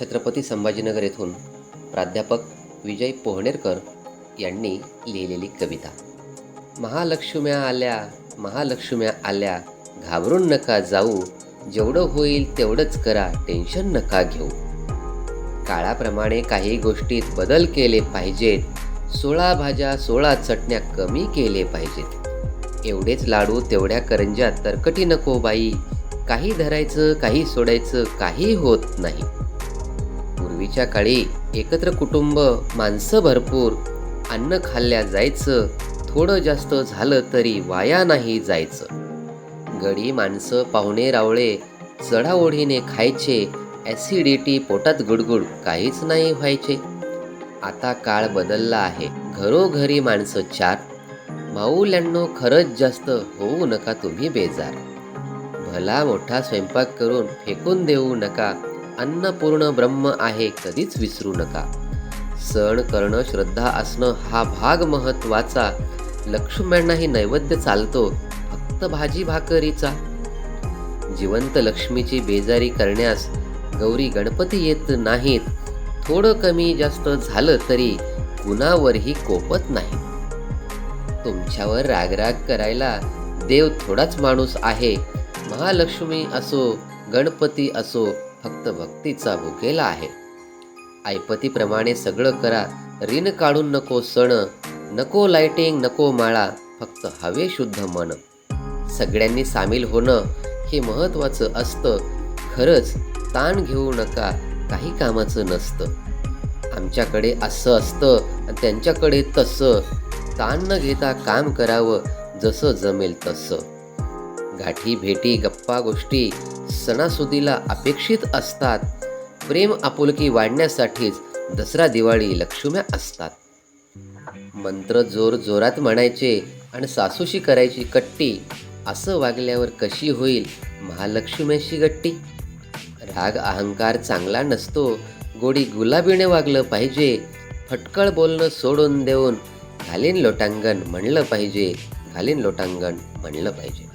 छत्रपती संभाजीनगर येथून प्राध्यापक विजय पोहणेरकर यांनी लिहिलेली कविता. महालक्ष्म्या आल्या महालक्ष्म्या आल्या घाबरून नका जाऊ जेवढं होईल तेवढंच करा टेन्शन नका घेऊ. काळाप्रमाणे काही गोष्टीत बदल केले पाहिजेत सोळा भाज्या सोळा चटण्या कमी केले पाहिजेत. एवढेच लाडू तेवढ्या करंज्या तरकटी नको बाई काही धरायचं काही सोडायचं काही होत नाही. पूर्वीच्या काळी एकत्र कुटुंब माणसं भरपूर अन्न खाल्ल्या जायचं थोडं जास्त झालं तरी वाया नाही जायचं. गडी माणसं पाहुणे रावळे चढाओढीने खायचे ॲसिडिटी पोटात गुडगुड काहीच नाही व्हायचे. आता काळ बदलला आहे. घरोघरी माणसं चार. माऊल्यांनो खरंच जास्त होऊ नका तुम्ही बेजार. भला मोठा स्वयंपाक करून फेकून देऊ नका. अन्नपूर्ण ब्रह्म आहे कधीच विसरू नका. सण करणं श्रद्धा असणं हा भाग महत्त्वाचा लक्ष्म्यांनाही नैवेद्य चालतो फक्त भाजी भाकरीचा. जिवंत लक्ष्मीची बेजारी करण्यास गौरी गणपती येत नाहीत. थोडं कमी जास्त झालं तरी कुणावरही कोपत नाही. तुमच्यावर रागराग करायला देव थोडाच माणूस आहे. महालक्ष्मी असो गणपती असो फक्त भक्तीचा भुकेला आहे. ऐपतीप्रमाणे सगळं करा ऋण काढून नको सण नको लाइटिंग नको माळा फक्त हवे शुद्ध मन. सगळ्यांनी सामील होणं हे महत्त्वाचं असतं. खरंच ताण घेऊ नका काही कामाचं नसतं. आमच्याकडे असं असतं आणि त्यांच्याकडे तसं. ताण न घेता काम करावं जसं जमेल तसं. गाठी भेटी गप्पा गोष्टी सणासुदीला अपेक्षित असतात. प्रेम आपुलकी वाढण्यासाठीच दसरा दिवाळी लक्ष्म्या असतात. मंत्र जोर जोरात म्हणायचे आणि सासूशी करायची कट्टी असं वागल्यावर कशी होईल महालक्ष्म्याशी गट्टी? राग अहंकार चांगला नसतो गोडी गुलाबीने वागलं पाहिजे फटकळ बोलणं सोडून देऊन घालीन लोटांगण म्हणलं पाहिजे घालीन लोटांगण म्हणलं पाहिजे.